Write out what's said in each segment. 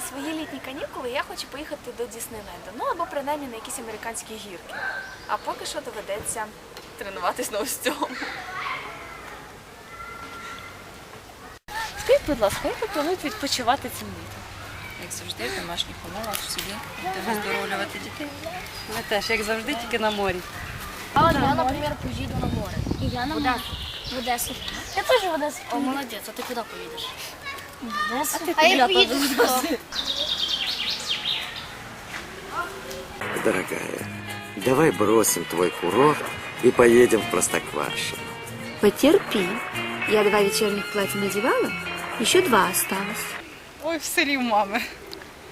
на свої літні канікули я хочу поїхати до Діснейленду, ну або принаймні на якісь американські гірки. А поки що доведеться тренуватись на ось цьому. Скажіть, будь ласка, як ви плануєте відпочивати цим літом? Як завжди, в домашніх умовах в селі, де виздоровлювати дітей. Ми теж, як завжди, тільки на морі. А от я, наприклад, поїду на море. І я на море. В Одесу. Я теж в Одесу. О, молодець, а ти куди поїдеш? В Одесу. А я поїду в Псков. Давай бросим твой курорт и поедем в Простоквашино. Потерпи. Я два вечерних платья надевала, еще два осталось. Ой, в селі в мами.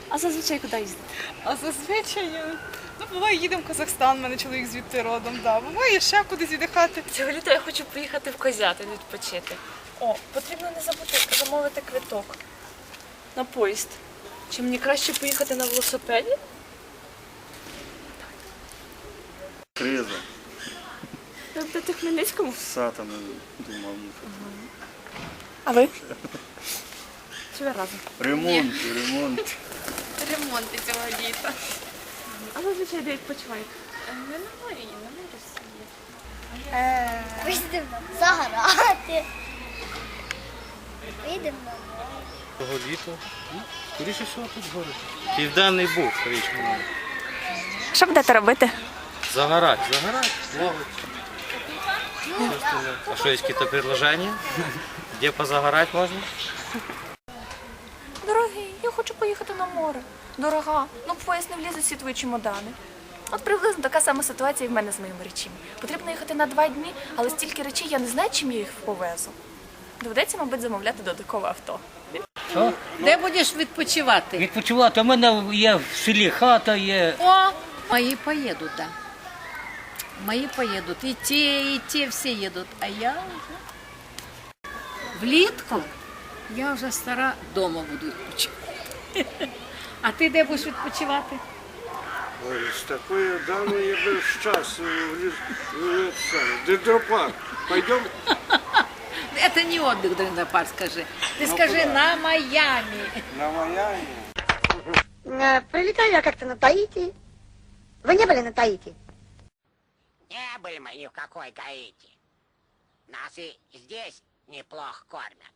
А зазвичай куди їздите? А зазвичай, е, ну, буває, їдемо в Казахстан, в мене чоловік звідти родом, да. буває ще кудись віддихати. Цього літа я хочу поїхати в Козятин відпочити. О, потрібно не забути замовити квиток на поїзд. Чи мені краще поїхати на велосипеді? Криза. Ви будете в Хмельницькому? Сатана думав. А ви? Чи ви разом? Ремонт, ремонт. Ремонти цього літа. А зазвичай де відпочиваєте? Ми на морі, на морі собі. Поїдемо загорати. Поїдемо на море. Того літа. Ну, Скоріше всього тут горить. Південний був річка. Що будете робити? Загорать, загорать, ловить. А що, є якісь предложення? Де позагорать можна? Дорогий, я хочу поїхати на море. Дорога, ну в поїзд не влізуть всі твої чемодани. От приблизно така сама ситуація і в мене з моїми речами. Потрібно їхати на два дні, але стільки речей я не знаю, чим я їх повезу. Доведеться, мабуть, замовляти додаткове авто. Де будеш відпочивати? Відпочивати. У мене є в селі хата, є. О, мої поїдуть, да. Мої поїдуть. І ті, і ті всі їдуть. А я вже влітку я вже стара вдома буду відпочивати. А ти де будеш відпочивати? Ой, з такою дамою я без часу в ліс, в це, дендропарк. Пойдем? Это не отдых, Дрендопарк, скажи. Ты скажи на Майами. на Майами. Прилетаю я как-то на Таити. Вы не были на Таити? Не были мы ни в какой Гаити. Нас и здесь неплохо кормят.